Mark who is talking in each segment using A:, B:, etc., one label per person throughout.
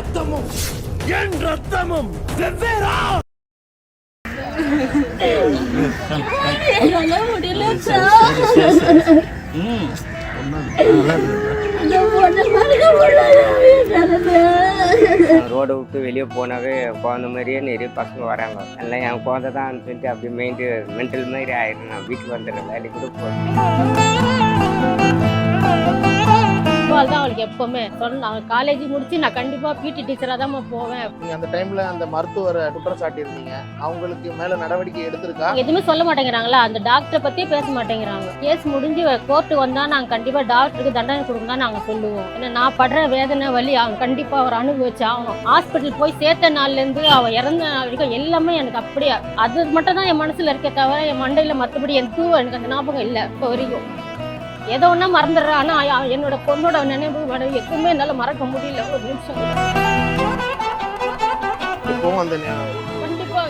A: ரத்தமும் என் ரத்தமும் வெவ்வேறா.
B: முடியல
C: ரோடை விட்டு வெளியே போனாவே குழந்த மாதிரியே நிறைய பசங்க வராங்க. எல்லாம் என் குழந்தை தான் சொல்லிட்டு அப்படியே மெயின்டு மென்டல் மாதிரி ஆயிடும் நான் வீட்டுக்கு வந்துடுறேன். வேலைக்கு கூட போகிறேன்
D: அவளுக்கு எப்பவுமே சொன்ன காலேஜ் முடிச்சு நான் கண்டிப்பா பிடி டீச்சரா தான் போவேன்.
E: நீங்க அந்த டைம்ல அந்த மருத்துவரை குற்றம் சாட்டியிருந்தீங்க அவங்களுக்கு மேல நடவடிக்கை எடுத்திருக்கா?
D: எதுவுமே சொல்ல மாட்டேங்கிறாங்களா? அந்த டாக்டரை பத்தி பேச மாட்டேங்கிறாங்க. கேஸ் முடிஞ்சு கோர்ட்டு வந்தா நாங்க கண்டிப்பா டாக்டருக்கு தண்டனை கொடுங்க நாங்க சொல்லுவோம். ஏன்னா நான் படுற வேதனை வலி அவன் கண்டிப்பா அவர் அனுபவிச்சு ஆகணும். ஹாஸ்பிட்டல் போய் சேர்த்த நாள்ல இருந்து அவ இறந்த வரைக்கும் எல்லாமே எனக்கு அப்படியே அது மட்டும் தான் என் மனசுல இருக்க தவிர என் மண்டையில மத்தபடி எதுவும் எனக்கு அந்த ஞாபகம் இல்லை இப்போ வரைக்கும். ஏதோ ஒன்றா மறந்துடுறேன். ஆனா யா- என்னோட பொண்ணோட நினைவு மனைவி எதுவுமே என்னால மறக்க முடியல. ஒரு நிமிஷம். கண்டிப்பாங்க.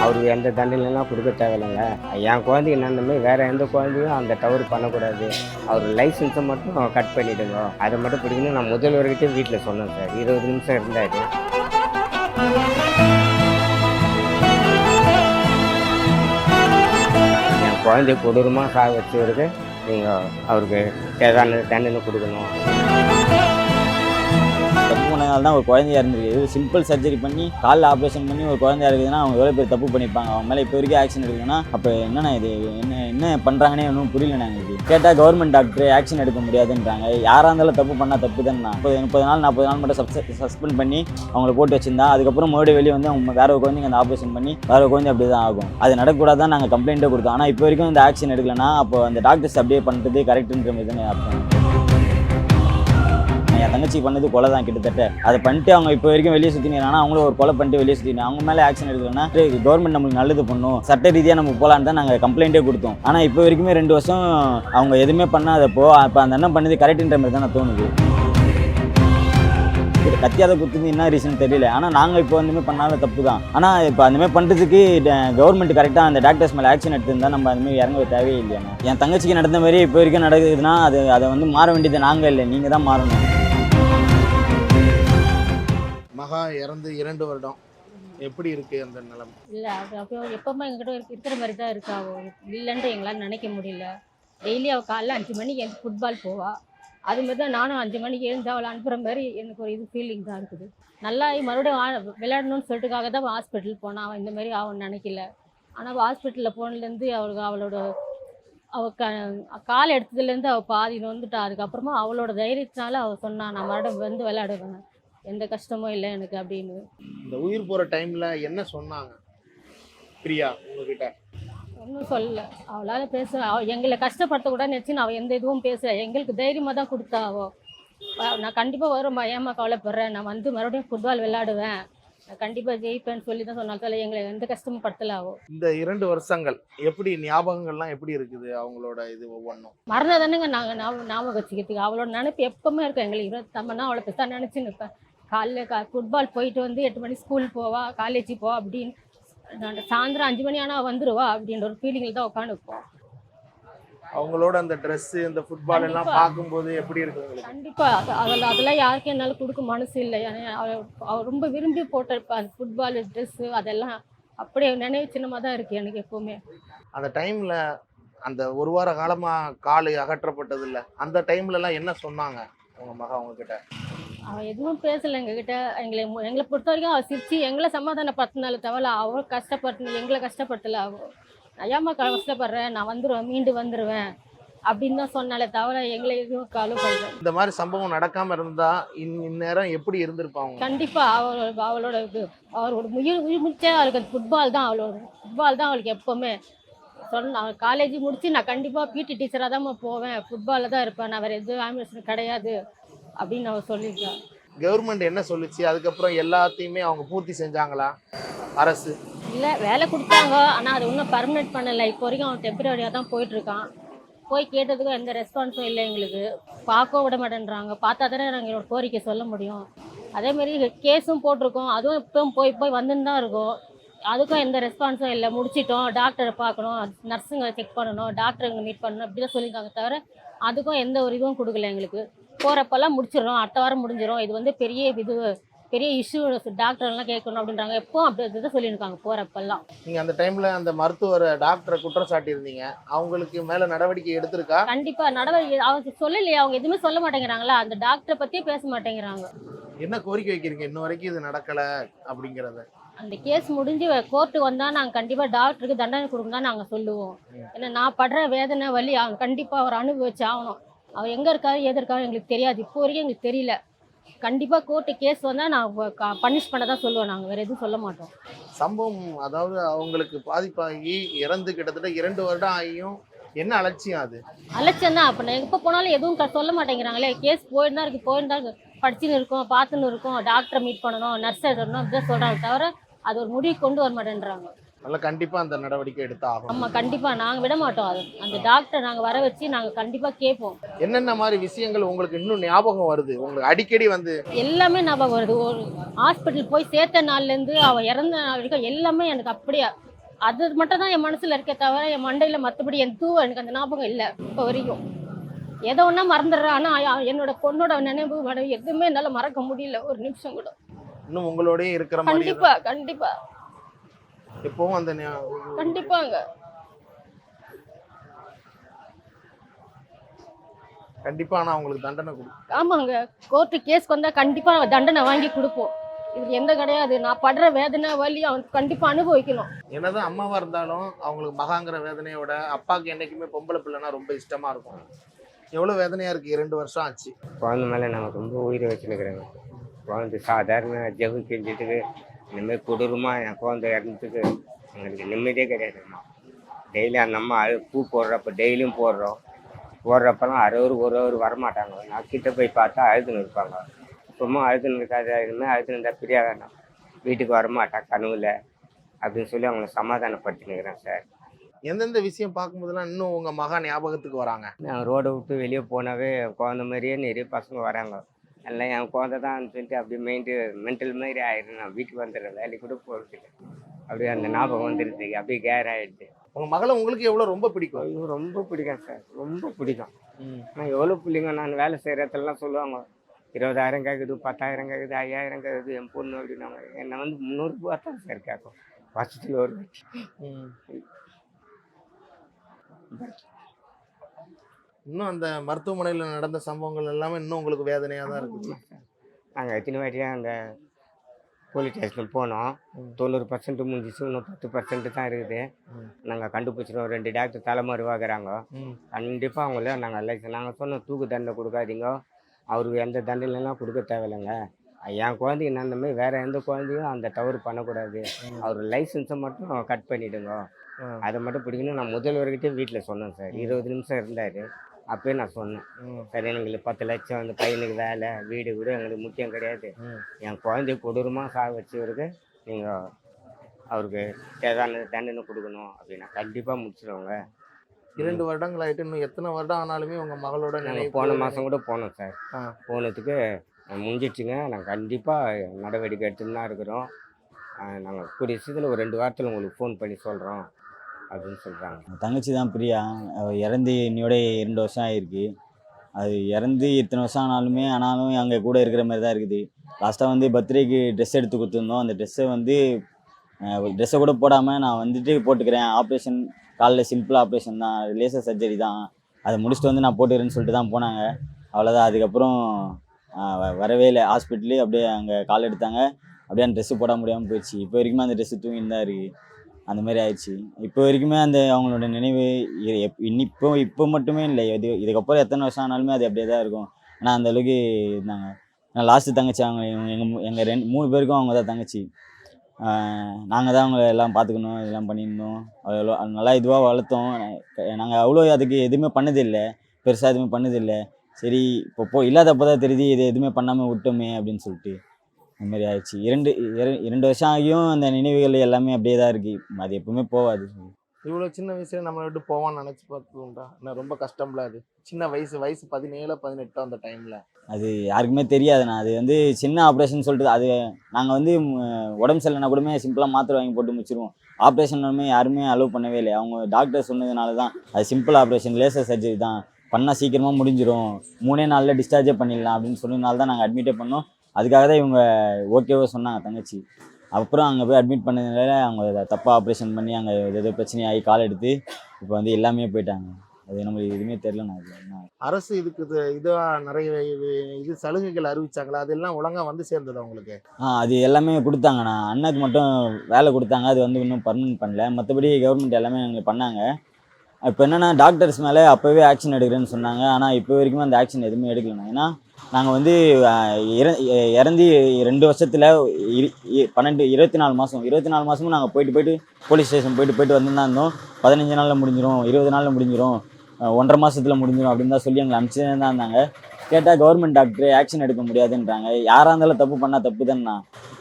C: அவருக்கு எந்த தண்டனைலாம் கொடுக்க தேவையில்லைங்க. என் இந்த மாதிரி வேற எந்த குழந்தையும் அந்த டவர் பண்ணக்கூடாது. அவர் லைசன்ஸை மட்டும் கட் பண்ணிடுங்க. அதை மட்டும் பிடிக்கணும் நான் முதல்வர்கிட்ட வீட்டில் சொன்னேன் சார். இருபது நிமிஷம் இருந்தார். குழந்தைய கொடூரமாக சாக வச்சவருக்கு நீங்கள் அவருக்கு தேவையான தண்டனை கொடுக்கணும்.
F: தப்பு பண்ணனால தான் ஒரு குழந்தையா இருந்திருக்கு. சிம்பிள் சர்ஜரி பண்ணி காலில் ஆப்ரேஷன் பண்ணி ஒரு குழந்தையா இருக்குதுன்னா அவங்க எவ்வளோ பேர் தப்பு பண்ணிப்பாங்க அவங்க மேலே இப்போ வரைக்கும் ஆக்ஷன் எடுக்கணும்னா அப்போ என்னண்ணா இது? என்ன என்ன பண்ணுறாங்கன்னே ஒன்றும் புரியல எங்களுக்கு. கேட்டால் கவர்மெண்ட் டாக்டர் ஆக்ஷன் எடுக்க முடியாதுன்றாங்க. யாராக இருந்தாலும் தப்பு பண்ணால் தப்பு தானே முப்பது முப்பது நாள் நாற்பது நாள் மட்டும் சஸ்பெண்ட் பண்ணி அவங்கள போட்டு வச்சிருந்தா அதுக்கப்புறம் மறுபடியும் வெளியே வந்து அவங்க வேற ஒரு குழந்தைங்க அந்த ஆப்ரேஷன் பண்ணி வேற ஒரு குழந்தை அப்படி தான் ஆகும். அது நடக்கக்கூடாதான் நாங்கள் கம்ப்ளைண்ட்டே கொடுத்தோம். ஆனால் இப்போ வரைக்கும் இந்த ஆக்ஷன் எடுக்கலன்னா அப்போ அந்த டாக்டர்ஸ் அப்படியே பண்ணுறது கரெக்டுன்ற மாதிரி தானே அர்த்தம். என் தங்கச்சி பண்ணது கொலை தான் கிட்டத்தட்ட. அதை பண்ணிட்டு அவங்க இப்போ வரைக்கும் வெளியே சுற்றினாங்க அவங்களும் ஒரு கொலை பண்ணிட்டு வெளியே சுற்றினா அவங்க மேலே ஆக்ஷன் எடுக்கலன்னா கவர்மெண்ட் நம்மளுக்கு நல்லது பண்ணும். சட்ட ரீதியாக நம்ம போகலான்னு தான் நாங்கள் கம்ப்ளைண்ட்டே கொடுத்தோம். ஆனால் இப்போ வரைக்குமே ரெண்டு வருஷம் அவங்க எதுவுமே பண்ணாதப்போ அப்போ அந்த அண்ணன் பண்ணது கரெக்டுன்ற மாதிரி தான் தோணுது. கத்தியாத குத்துது என்ன ரீசன் தெரியல. ஆனால் நாங்கள் இப்போ வந்துமே பண்ணாத தப்பு தான். ஆனால் இப்போ அந்தமாதிரி பண்ணுறதுக்கு கவர்மெண்ட் கரெக்டாக அந்த டாக்டர்ஸ் மேலே ஆக்ஷன் எடுத்திருந்தா நம்ம அதுமாதிரி இறங்க தேவையே இல்லையா என் தங்கச்சிக்கு நடந்த மாதிரி இப்போ வரைக்கும் நடக்குதுன்னா அது அதை வந்து மாற வேண்டியது நாங்கள் இல்லை. நீங்கள் தான் மாறணும்.
E: மகா இறந்து இரண்டு வருடம். எப்படி இருக்கு அந்த நிலைமை?
D: இல்ல அது அப்போ எப்பவுமே எங்கிட்ட இருக்கிற மாதிரி தான் இருக்கா இல்லைன்ட்டு எங்களால் நினைக்க முடியல. டெய்லி அவள் காலைல அஞ்சு மணிக்கு எழுந்து ஃபுட்பால் போவா. அது மாதிரி தான் நானும் அஞ்சு மணிக்கு எழுந்து அவளை அனுப்புகிற மாதிரி எனக்கு ஒரு இது ஃபீலிங் தான் இருக்குது. நல்லா மறுபடியும் விளையாடணும்னு சொல்லிட்டுக்காக தான் ஹாஸ்பிட்டல் போனான் அவன் இந்த மாதிரி அவன் நினைக்கல. ஆனால் ஹாஸ்பிட்டலில் போனதுலேருந்து அவளுக்கு அவளோட அவ க கால் எடுத்ததுலேருந்து அவள் பாதி வந்துட்டா அதுக்கப்புறமா அவளோட தைரியத்தினால அவள் சொன்னான் நான் மறுபடியும் வந்து விளையாடுவேன். எந்த கஷ்டமும் இல்லை எனக்கு அப்படின்னு.
E: இந்த உயிர் போற டைம்ல என்ன சொன்னாங்க? பிரியா உங்ககிட்ட?
D: ஒன்றும் சொல்லல. அவளால் பேச எங்களை கஷ்டப்படுத்த கூட நினச்சி அவள் எந்த இதுவும் பேசல. எங்களுக்கு தைரியமாக தான் கொடுத்தா அவ. வ- நான் கண்டிப்பாக வரும் ஏமா கவலைப்படுறேன். நான் வந்து மறுபடியும் ஃபுட்பால் விளையாடுவேன். நான் கண்டிப்பாக ஜெயிப்பேன்னு சொல்லி தான் சொன்னாலும் எங்களை எந்த கஷ்டமும் படுத்தல அவ.
E: இந்த இரண்டு வருஷங்கள் எப்படி ஞாபகங்கள்லாம் எப்படி இருக்குது அவங்களோட இது ஒவ்வொன்றும்?
D: மறந்தா தானேங்க நாங்கள் ஞாபகம் வச்சுக்கிறதுக்கு. அவளோட நினைப்பு எப்பவுமே இருக்கும். எங்களுக்கு இருபத்தி தம்மனா அவளை பெருசாக நினச்சி நிற்பேன் காலைல கா ஃபுட்பால் போயிட்டு வந்து எட்டு மணி ஸ்கூல் போவா காலேஜ் போவா அப்படின்னு சாயந்தரம் அஞ்சு மணி ஆனால் வந்துடுவா அப்படின்ற ஒரு ஃபீலிங்கில் தான் உட்காந்துப்போம்
E: அவங்களோட அந்த Dress இந்த ஃபுட்பால் எல்லாம். பார்க்கும்போது எப்படி இருக்கு
D: கண்டிப்பா. அது அதில் அதெல்லாம் யாருக்கும் என்னால் கொடுக்க மனசு இல்லை. ஏன்னா ரொம்ப விரும்பி போட்டிருப்பா. அந்த ஃபுட்பால் ட்ரெஸ்ஸு அதெல்லாம் அப்படியே நினைவு சின்னமாக தான் இருக்குது எனக்கு எப்போவுமே.
E: அந்த டைம்ல அந்த ஒரு வார காலமா கால் அகற்றப்பட்டது இல்ல. அந்த டைம்ல எல்லாம் என்ன சொன்னாங்க? உங்க மகா உங்ககிட்ட?
D: அவள் எதுவும் பேசலை எங்ககிட்ட. எங்களை எங்களை பொறுத்த வரைக்கும் அவள் சிரிச்சு எங்களை சமாதானப்படுத்தினால தவிர அவள் கஷ்டப்படுத்து எங்களை கஷ்டப்படுத்தல. அவள் நான் ஏம்மா கஷ்டப்படுறேன். நான் வந்துடுவேன் மீண்டு வந்துடுவேன் அப்படின்னு தான் சொன்னாலே தவிர எங்களை எதுவும் கவலைப்படுறேன்
E: இந்த மாதிரி சம்பவம் நடக்காம இருந்தா இந் இந்நேரம் எப்படி இருந்திருப்பாங்க
D: கண்டிப்பா அவளோட அவளோட அவரோட உயிர் உயிர் முடிச்சே அவளுக்கு ஃபுட்பால் தான் அவளோட ஃபுட்பால் தான் அவளுக்கு எப்போவுமே. சொன்ன அவள் காலேஜ் முடிச்சு நான் கண்டிப்பாக பிடி டீச்சராக தான் போவேன். ஃபுட்பாலில் தான் இருப்பேன். நான் வேறு எதுவும் ஆம்பிஷன் கிடையாது. அப்படின்னு அவள் சொல்லியிருக்காள்
E: கவர்மெண்ட் என்ன சொல்லுச்சு? அதுக்கப்புறம் எல்லாத்தையுமே அவங்க பூர்த்தி செஞ்சாங்களா? அரசு.
D: இல்லை வேலை கொடுத்தாங்க. ஆனால் அது இன்னும் பர்மனெண்ட் பண்ணலை. இப்போ வரைக்கும் அவன் டெம்பரரியாக தான் போயிட்டுருக்கான். போய் கேட்டதுக்கும் எந்த ரெஸ்பான்ஸும் இல்லை எங்களுக்கு. பார்க்கவும் விட மாட்டேன்றாங்க. பார்த்தா தானே நாங்கள் என்னோட கோரிக்கை சொல்ல முடியும். அதேமாரி கேஸும் போட்டிருக்கோம். அதுவும் இப்பவும் போய் போய் வந்துன்னு தான் இருக்கோம். அதுக்கும் எந்த ரெஸ்பான்ஸும் இல்லை. முடிச்சிட்டோம். டாக்டரை பார்க்கணும். நர்ஸுங்க செக் பண்ணணும். டாக்டருங்க மீட் பண்ணணும். அப்படி தான் சொல்லியிருக்காங்க தவிர அதுக்கும் எந்த ஒரு இதுவும் கொடுக்கல எங்களுக்கு. போகிறப்பெல்லாம் முடிச்சிடுறோம். அடுத்த வாரம் முடிஞ்சிடும் இது வந்து பெரிய இது பெரிய இஷ்யூ டாக்டர்லாம் கேட்கணும் அப்படின்றாங்க. எப்பவும் அப்படி இதை சொல்லியிருக்காங்க போகிறப்பெல்லாம்
E: நீங்க அந்த டைம்ல அந்த மருத்துவர் டாக்டரை குற்றம் சாட்டியிருந்தீங்க. அவங்களுக்கு மேல நடவடிக்கை எடுத்திருக்கா?
D: கண்டிப்பா. நடவடிக்கை அவங்க சொல்லலையே அவங்க எதுவுமே சொல்ல மாட்டேங்கிறாங்களா? அந்த டாக்டரை பத்தியே பேச மாட்டேங்கிறாங்க.
E: என்ன கோரிக்கை வைக்கிறீங்க? இன்ன வரைக்கும் இது நடக்கல அப்படிங்கறத.
D: அந்த கேஸ் முடிஞ்சு கோர்ட்டுக்கு வந்தா நாங்க கண்டிப்பா டாக்டருக்கு தண்டனை கொடுக்கணும் தான் நாங்க சொல்லுவோம். ஏன்னா நான் படுற வேதனை வலி அவங்க கண்டிப்பா அவர் அனுபவிச்சு ஆகணும். அவர் எங்க இருக்காரு எது இருக்காரு எங்களுக்கு தெரியாது. இப்போ வரைக்கும் எங்களுக்கு தெரியல. கண்டிப்பா கோர்ட்டு கேஸ் வந்தா நான் பனிஷ் பண்ண தான் சொல்லுவோம் நாங்க. வேற எதுவும் சொல்ல மாட்டோம்.
E: சம்பவம் அதாவது அவங்களுக்கு பாதிப்பாகி இறந்து கிட்டத்தட்ட இரண்டு வருடம் ஆகியும் என்ன அலட்சியம் அது?
D: அலட்சியம் தான் அப்போ நான் எப்போ போனாலும் எதுவும் சொல்ல மாட்டேங்கிறாங்களே. கேஸ் போயிட்டு தான் இருக்கு போயிட்டு தான் இருக்கு. படிச்சுன்னு இருக்கோம் பார்த்துன்னு இருக்கோம். டாக்டரை மீட் பண்ணணும் நர்ஸை எடுக்கணும் அப்படிதான் சொல்றாங்க தவிர அது ஒரு முடிவு கொண்டு வர மாட்டேன்றாங்க.
E: அதனால கண்டிப்பா அந்த நடவடிக்கை எடுத்து ஆகும்
D: ஆமா கண்டிப்பா. நாங்க விட மாட்டோம் அது. அந்த டாக்டர் நாங்க வர வச்சு நாங்க கண்டிப்பா கேட்போம்
E: என்னென்ன மாதிரி விஷயங்கள் உங்களுக்கு இன்னும் ஞாபகம் வருது? உங்களுக்கு அடிக்கடி வந்து
D: எல்லாமே ஞாபகம் வருது. ஒரு ஹாஸ்பிட்டல் போய் சேர்த்த நாள்ல இருந்து அவ இறந்த நாள் வரைக்கும் எல்லாமே எனக்கு அப்படியே அது மட்டும் தான் என் மனசுல இருக்கே தவிர என் மண்டையில மத்தபடி என் தூவ எனக்கு அந்த ஞாபகம் இல்லை இப்போ வரைக்கும். எதை ஒன்றா மறந்துடுறேன். ஆனா அ- என்னோட பொண்ணோட நினைவு மனைவி எதுவுமே என்னால மறக்க முடியல. ஒரு நிமிஷம் கூட.
E: இன்னும் உங்களோடயே இருக்கிற
D: கண்டிப்பா கண்டிப்பா.
E: எப்பவும் அந்த
D: கண்டிப்பாங்க.
E: கண்டிப்பா ஆனா அவங்களுக்கு தண்டனை கொடுக்கும்
D: ஆமாங்க. கோர்ட்டு கேஸ்க்கு வந்தா கண்டிப்பா தண்டனை வாங்கி கொடுப்போம். இது எந்த கிடையாது. நான் படுற வேதனை வலி அவன் கண்டிப்பா அனுபவிக்கணும்.
E: என்னதான் அம்மாவா இருந்தாலும் அவங்களுக்கு மகாங்கிற வேதனையோட அப்பாவுக்கு என்னைக்குமே பொம்பளை பிள்ளைனா ரொம்ப இஷ்டமா இருக்கும். எவ்வளவு வேதனையா இருக்கு? இரண்டு வருஷம் ஆச்சு.
C: குழந்தை மேலே நாங்கள் ரொம்ப உயிரை வச்சுருக்குறேங்க குழந்தை சாதாரண ஜவு செஞ்சதுக்கு இனிமேல் கொடூரமாக என் குழந்தை இறந்ததுக்கு எங்களுக்கு நிம்மதியே கிடையாதும்மா டெய்லி அந்த அம்மா அழு பூ போடுறப்ப டெய்லியும் போடுறோம். போடுறப்பெல்லாம் அறுவர் ஒரு ஒரு வரமாட்டாங்க. நான் கிட்ட போய் பார்த்தா அழுதுன்னு இருப்பாங்க. சும்மா அழுதுன்னு இருக்காது இனிமேல் அழுதுன்னு இருந்தால் பிரியா வேண்டாம் வீட்டுக்கு வரமாட்டா கனவுல. அப்படின்னு சொல்லி அவங்கள சமாதானப்படுத்தினுக்கிறேன் சார்.
E: எந்தெந்த விஷயம் பார்க்கும்போதெல்லாம் இன்னும் உங்க மகா ஞாபகத்துக்கு வராங்க?
C: நான் ரோடை விட்டு வெளியே போனாவே குழந்த மாதிரியே நிறைய பசங்க வராங்க. எல்லாம் என் குழந்த தான் சொல்லிட்டு அப்படியே மெயின்டு மென்டல் மாதிரி ஆயிடுது நான் வீட்டுக்கு வந்துடுறேன். வேலைக்கு கூட போகிறதுக்கு அப்படியே அந்த ஞாபகம் வந்துடுது அப்படியே கேர் ஆயிடுது
E: உங்க மகளை உங்களுக்கு எவ்வளவு ரொம்ப பிடிக்கும்?
C: ஐயோ ரொம்ப பிடிக்கும் சார் ரொம்ப பிடிக்கும். நான் எவ்வளோ பிள்ளைங்க நான் வேலை செய்கிற இடத்துலலாம் சொல்லுவாங்க. இருபதாயிரம் கேட்குது பத்தாயிரம் கேட்குது ஐயாயிரம் கேட்குது என் பொண்ணு அப்படின்னாங்க. என்னை வந்து முந்நூறுபா தான் சார் கேட்கும். வருஷத்தில் ஒரு.
E: இன்னும் அந்த மருத்துவமனையில நடந்த சம்பவங்கள் எல்லாமே இன்னும் உங்களுக்கு வேதனையா தான் இருக்கு.
C: நாங்கள் எத்தனை வாட்டியாக அந்த போலீஸ் ஸ்டேஷன் போனோம். தொண்ணூறு பர்சன்ட் முடிஞ்சிச்சு. இன்னும் பத்து பர்சன்ட் தான் இருக்குது. நாங்கள் கண்டுபிடிச்சிடும் ரெண்டு டாக்டர் தலைமறைவாகிறாங்க கண்டிப்பாக அவங்கள நாங்கள் லைசன் நாங்கள் சொன்னோம் தூக்கு தண்டனை கொடுக்காதீங்க. அவருக்கு எந்த தண்டனைலாம் கொடுக்க தேவையில்லைங்க. என் குழந்தைக்கு நான் அந்த மாதிரி வேறு எந்த குழந்தையும் அந்த தவறு பண்ணக்கூடாது. அவர் லைசன்ஸை மட்டும் கட் பண்ணிவிடுங்க. அதை மட்டும் பிடிக்கணும் நான் முதல்வர்கிட்டே வீட்டில் சொன்னேன் சார். இருபது நிமிஷம் இருந்தார். அப்பயே நான் சொன்னேன். சரி எங்களுக்கு பத்து லட்சம் அந்த பையனுக்கு வேலை வீடு கூட எங்களுக்கு முக்கியம் கிடையாது. என் குழந்தைய கொடூரமாக சாக வச்சவருக்கு நீங்கள் அவருக்கு தேவையான தண்டனை கொடுக்கணும் அப்படின்னா கண்டிப்பாக முடிச்சிடுவாங்க
E: இரண்டு வருடங்கள் ஆயிட்டு இன்னும் எத்தனை வருடம் ஆனாலுமே உங்க மகளோட
C: நாங்கள் போன மாதம் கூட போனோம் சார். போனதுக்கு முடிஞ்சிடுச்சுங்க. நாங்கள் கண்டிப்பாக நடவடிக்கை எடுத்துன்னு தான் இருக்கிறோம் நாங்கள் கூடிய சீக்கிரம் ஒரு ரெண்டு வாரத்தில் உங்களுக்கு ஃபோன் பண்ணி சொல்கிறோம் அப்படின்னு சொல்கிறாங்க
F: தங்கச்சி தான் பிரியா. இறந்து என்னோட இரண்டு வருஷம் ஆயிருக்கு. அது இறந்து இத்தனை வருஷம் ஆனாலுமே ஆனாலும் அங்கே கூட இருக்கிற மாதிரி தான் இருக்குது. லாஸ்ட்டாக வந்து பர்த்டேக்கு ட்ரெஸ் எடுத்து கொடுத்துருந்தோம். அந்த ட்ரெஸ்ஸை வந்து ட்ரெஸ்ஸை கூட போடாமல் நான் வந்துட்டு போட்டுக்கிறேன். ஆப்ரேஷன் காலைல சிம்பிள் ஆப்ரேஷன் தான். லேசர் சர்ஜரி தான். அதை முடிச்சுட்டு வந்து நான் போட்டுக்கிறேன்னு சொல்லிட்டு தான் போனாங்க. அவ்வளோதான் அதுக்கப்புறம் வ- வரவே இல்லை. ஹாஸ்பிட்டலு அப்படியே அங்கே கால் எடுத்தாங்க. அப்படியே அந்த ட்ரெஸ்ஸு போட முடியாமல் போயிடுச்சு. இப்போ வரைக்குமே அந்த ட்ரெஸ்ஸு தூங்கின்னு தான் இருக்குது அந்த மாதிரி ஆயிடுச்சு. இப்போ வரைக்குமே அந்த அவங்களோட நினைவு இ- எப்- இப்போ இப்போ மட்டுமே இல்லை. இது இதுக்கப்புறம் எத்தனை வருஷம் ஆனாலுமே அது அப்படியே தான் இருக்கும். ஆனால் அந்த அளவுக்கு இருந்தாங்க நான் லாஸ்ட்டு தங்கச்சி. அவங்க எங்கள் எங்கள் ரெண்டு மூணு பேருக்கும் அவங்க தான் தங்கச்சி. நாங்கள் தான் அவங்கள எல்லாம் பார்த்துக்கணும் இதெல்லாம் பண்ணியிருந்தோம். அவ்வளோ நல்லா இதுவாக வளர்த்தோம். நாங்கள் அவ்வளோ அதுக்கு எதுவுமே பண்ணதில்லை. பெருசாக எதுவுமே பண்ணதில்லை. சரி இப்போ போ இல்லாதப்போ தான் தெரியுது இது எதுவுமே பண்ணாமல் விட்டோமே அப்படின்னு சொல்லிட்டு. அந்த மாதிரி ஆயிடுச்சு. இரண்டு இர- இரண்டு வருஷம் ஆகியும் அந்த நினைவுகள் எல்லாமே அப்படியே தான் இருக்குது அது எப்பவுமே போகாது.
E: இவ்வளவு சின்ன வயசுல நம்மளை விட்டு போவான்னு நினைச்சு பார்த்துருந்தா என்ன ரொம்ப கஷ்டம்ல அது. சின்ன வயசு வயசு பதினேழு பதினெட்டு அந்த டைம்ல
F: அது யாருக்குமே தெரியாதுண்ணா அது வந்து சின்ன ஆப்ரேஷன் சொல்லிட்டு அது நாங்கள் வந்து உடம்பு சரியில்லைனா கூடமே சிம்பிளாக மாத்திரை வாங்கி போட்டு முடிச்சிருவோம். ஆப்ரேஷன் யாருமே அலோவ் பண்ணவே இல்லை அவங்க டாக்டர் சொன்னதுனால தான். அது சிம்பிள் ஆப்ரேஷன் லேசர் சர்ஜரி தான். பண்ணால் சீக்கிரமாக முடிஞ்சிரும். மூணே நாளில் டிஸ்சார்ஜே பண்ணிடலாம் அப்படின்னு சொன்னதுனால தான் நாங்கள் அட்மிட்டே பண்ணோம். அதுக்காக தான் இவங்க ஓகேவோ சொன்னாங்க தங்கச்சி. அப்புறம் அங்கே போய் அட்மிட் பண்ணதுனால அவங்க தப்பாக ஆப்ரேஷன் பண்ணி அங்கே ஏதோ பிரச்சனையாகி கால் எடுத்து இப்போ வந்து எல்லாமே போயிட்டாங்க. அது நம்மளுக்கு எதுவுமே தெரில நான்
E: அரசு இதுக்கு இது- இதா நிறைய இது சலுகைகள் அறிவிச்சாங்களா? அதெல்லாம் ஒழுங்கா வந்து சேர்ந்ததா உங்களுக்கு?
F: ஆ அது எல்லாமே கொடுத்தாங்கண்ணா அண்ணாக்கு மட்டும் வேலை கொடுத்தாங்க. அது வந்து இன்னும் பர்மனெண்ட் பண்ணல. மற்றபடி கவர்மெண்ட் எல்லாமே எங்களுக்கு பண்ணாங்க. இப்போ என்னென்னா டாக்டர்ஸ் மேலே அப்போவே ஆக்ஷன் எடுக்கிறேன்னு சொன்னாங்க. ஆனால் இப்போ வரைக்கும் அந்த ஆக்ஷன் எதுவுமே எடுக்கலண்ணா ஏன்னா நாங்கள் வந்து இற- இறந்து ரெண்டு வருஷத்தில் பன்னெண்டு இருபத்தி நாலு மாதம் இருபத்தி நாலு மாதமும் நாங்கள் போயிட்டு போயிட்டு போலீஸ் ஸ்டேஷன் போயிட்டு போயிட்டு வந்து தான் இருந்தோம். பதினஞ்சு நாளில் முடிஞ்சிரும் இருபது நாளில் முடிஞ்சிரும் ஒன்றரை மாதத்தில் முடிஞ்சிடும் அப்படின்னு தான் சொல்லி எங்களை அனுப்பிச்சு தான் இருந்தாங்க. கேட்டால் கவர்மெண்ட் டாக்டர் ஆக்ஷன் எடுக்க முடியாதுன்றாங்க. யாராக இருந்தாலும் தப்பு பண்ணால் தப்பு தானே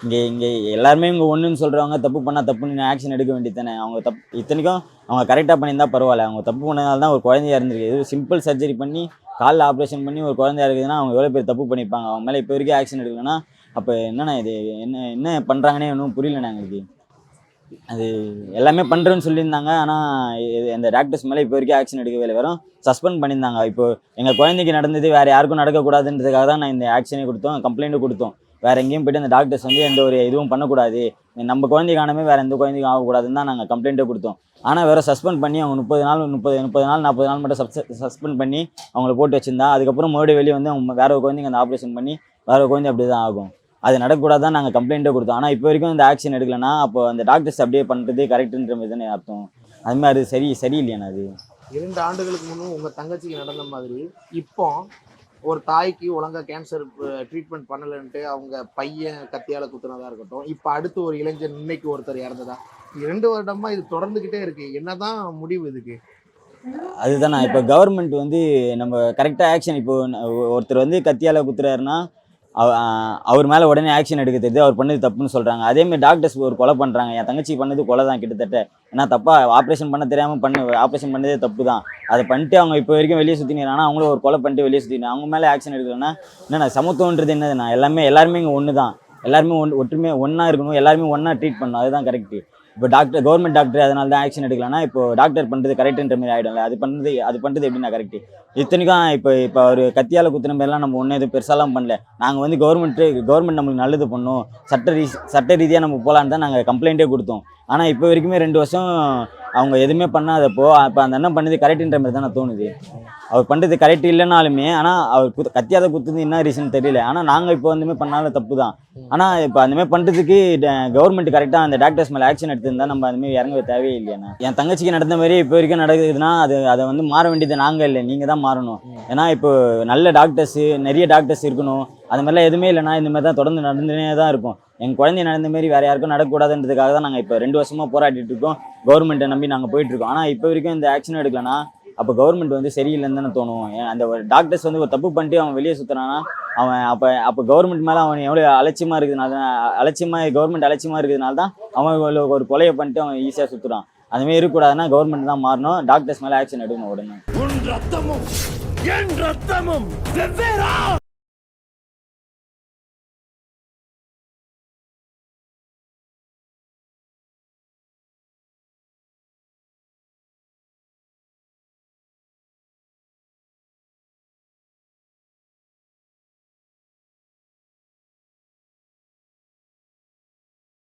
F: இங்கே இங்கே எல்லாருமே இங்கே ஒன்றுன்னு சொல்கிறவங்க தப்பு பண்ணால் தப்புன்னு ஆக்ஷன் எடுக்க வேண்டியது தானே அவங்க தப்பு இத்தனைக்கும் அவங்க கரெக்டாக பண்ணியிருந்தா பரவாயில்ல. அவங்க தப்பு பண்ணதால தான் ஒரு குழந்தையா இருந்திருக்கு. இது சிம்பிள் சர்ஜரி பண்ணி காலில் ஆப்ரேஷன் பண்ணி ஒரு குழந்தையா இருக்குதுன்னா அவங்க எவ்வளோ பேர் தப்பு பண்ணியிருப்பாங்க. அவங்க மேலே இப்போ வரைக்கும் ஆக்ஷன் எடுக்கலன்னா அப்போ என்னண்ணா இது? என்ன என்ன பண்ணுறாங்கன்னே ஒன்றும் புரியலண்ணா எங்களுக்கு. அது எல்லாமே பண்ணுறேன்னு சொல்லியிருந்தாங்க. ஆனால் அந்த டாக்டர்ஸ் மேலே இப்போ வரைக்கும் ஆக்ஷன் எடுக்கவே இல்லை. வெறும் சஸ்பெண்ட் பண்ணியிருந்தாங்க. இப்போ எங்கள் குழந்தைக்கு நடந்தது வேறு யாருக்கும் நடக்கக்கூடாதுன்றதுக்காக தான் நான் இந்த ஆக்ஷனே கொடுத்தோம் கம்ப்ளைண்ட்டு கொடுத்தோம். வேறு எங்கேயும் போயிட்டு அந்த டாக்டர்ஸ் வந்து எந்த ஒரு இதுவும் பண்ணக்கூடாது. நம்ம குழந்தைக்கானமே வேறு எந்த குழந்தைக்கும் ஆகக்கூடாதுன்னு தான் நாங்கள் கம்ப்ளைண்ட்டே கொடுத்தோம். ஆனால் வேறு சஸ்பெண்ட் பண்ணி அவங்க முப்பது நாள் முப்பது முப்பது நாள் நாற்பது நாள் மட்டும் சப்ஸ் சஸ்பெண்ட் பண்ணி அவங்கள போட்டு வச்சிருந்தா அதுக்கப்புறம் மறுபடியும் வெளியே வந்து அவங்க வேறு ஒரு குழந்தைங்க அந்த ஆப்ரேஷன் பண்ணி வேற ஒரு குழந்தை அப்படி தான் ஆகும். அது நடக்கக்கூடாது தான் நாங்கள் கம்ப்ளைண்ட்டே கொடுத்தோம். ஆனால் இப்போ வரைக்கும் இந்த ஆக்ஷன் எடுக்கலன்னா அப்போ அந்த டாக்டர்ஸ் அப்படியே பண்ணுறது கரெக்டுன்ற மாதிரி தானே அர்த்தம். அது மாதிரி அது சரி சரியில்லையாண்ணா அது?
E: இரண்டு ஆண்டுகளுக்கு முன்னும் உங்க தங்கச்சிக்கு நடந்த மாதிரி இப்போ ஒரு தாய்க்கு ஒழுங்கா கேன்சர் ட்ரீட்மெண்ட் பண்ணலன்ட்டு அவங்க பையன் கத்தியால குத்துனதா இருக்கட்டும் இப்போ அடுத்து ஒரு இளைஞர் இன்னைக்கு ஒருத்தர் இறந்ததா? இரண்டு வருடமா இது தொடர்ந்துகிட்டே இருக்கு. என்னதான் முடிவு இதுக்கு?
F: அதுதாண்ணா இப்போ கவர்மெண்ட் வந்து நம்ம கரெக்டாக ஆக்ஷன் இப்போ ஒருத்தர் வந்து கத்தியால் குத்துறாருன்னா அவர் மேலே உடனே ஆக்ஷன் எடுக்க தெரியுது. அவர் பண்ணது தப்புன்னு சொல்கிறாங்க அதேமாதிரி டாக்டர்ஸ் ஒரு கொலை பண்ணுறாங்க என் தங்கச்சி பண்ணது கொலை தான் கிட்டத்தட்ட. ஏன்னா தப்பாக ஆப்ரேஷன் பண்ண தெரியாமல் பண்ண ஆப்ரேஷன் பண்ணதே தப்பு தான். அதை பண்ணிட்டு அவங்க இப்போ வரைக்கும் வெளியே சுற்றினா அவங்களும் ஒரு கொலை பண்ணிட்டு வெளியே சுற்றினா அவங்க மேலே ஆக்ஷன் எடுக்கலன்னா என்னென்ன சமத்துவன்றது என்னதுண்ணா எல்லாமே எல்லாருமே இங்கே ஒன்று தான் எல்லாருமே ஒன் ஒற்றுமையாக ஒன்றா இருக்கணும். எல்லாருமே ஒன்றா ட்ரீட் பண்ணணும். அதுதான் கரெக்டு இப்போ டாக்டர் கவர்மெண்ட் டாக்டர் அதனால தான் ஆக்ஷன் எடுக்கலன்னா இப்போ டாக்டர் பண்ணுறது கரெக்டுன்ற மாதிரி ஆகிடும்ல அது பண்ணுறது அது பண்ணுறது எப்படின்னா கரெக்ட் இத்தனைக்கும் இப்போ இப்போ ஒரு கத்தியால் குத்துன மாதிரிலாம் நம்ம ஒன்றும் எதுவும் பெருசாலாம் பண்ணல. நாங்கள் வந்து கவர்மெண்ட்டு கவர்மெண்ட் நம்மளுக்கு நல்லது பண்ணும். சட்ட ரீ சட்ட ரீதியாக நம்ம போகலான்னு தான் நாங்கள் கம்ப்ளைண்ட்டே கொடுத்தோம். ஆனால் இப்போ வரைக்குமே ரெண்டு வருஷம் அவங்க எதுவுமே பண்ணாதப்போ அப்போ அந்த அண்ணன் பண்ணது கரெக்டுன்ற மாதிரி தான் தோணுது. அவர் பண்ணுறது கரெக்ட் இல்லைனாலுமே ஆனால் அவர் குத்து கத்தியாத குத்துது என்ன ரீசன் தெரியல. ஆனால் நாங்கள் இப்போ வந்துமே பண்ணாலும் தப்பு தான் ஆனால் இப்போ அந்தமாதிரி பண்ணுறதுக்கு கவர்மெண்ட் கரெக்டாக அந்த டாக்டர்ஸ் மேலே ஆக்ஷன் எடுத்திருந்தா நம்ம அந்தமாதிரி இறங்க தேவையே இல்லையாண்ணா என் தங்கச்சிக்கு நடந்த மாதிரி இப்போ வரைக்கும் நடக்குதுன்னா அது அதை வந்து மாற வேண்டியது நாங்கள் இல்லை நீங்கள் தான் மாறணும். ஏன்னா இப்போ நல்ல டாக்டர்ஸு நிறைய டாக்டர்ஸ் இருக்கணும். அது மாதிரிலாம் எதுவுமே இல்லைன்னா இந்த மாதிரி தான் தொடர்ந்து நடந்துனே தான் இருக்கும். எங்கள் குழந்தை நடந்த மாரி வேறு யாருக்கும் நடக்கக்கூடாதுன்றதுக்காக தான் நாங்கள் இப்போ ரெண்டு வருஷமாக போராடிட்டு இருக்கோம். கவர்மெண்ட்டை நம்பி நாங்கள் போயிட்டுருக்கோம் ஆனால் இப்போ வரைக்கும் இந்த ஆக்ஷன் எடுக்கலனா அப்போ கவர்மெண்ட் வந்து சரியில்லைன்னு தானே தோணும். ஏன் அந்த டாக்டர்ஸ் வந்து ஒரு தப்பு பண்ணிட்டு அவன் வெளியே சுற்றுறான்னா அவன் அப்போ அப்போ கவர்மெண்ட் மேலே அவன் எவ்வளோ அலட்சியமாக இருக்குதுனால அலட்சியமாக கவர்மெண்ட் அலட்சியமாக இருக்கிறதுனால தான் அவன் ஒரு கொலையை பண்ணிட்டு அவன் ஈஸியாக சுற்றுறான் அதுமாதிரி இருக்கக்கூடாதுன்னா கவர்மெண்ட் தான் மாறணும். டாக்டர்ஸ் மேலே ஆக்ஷன் எடுக்கணும் உடனே.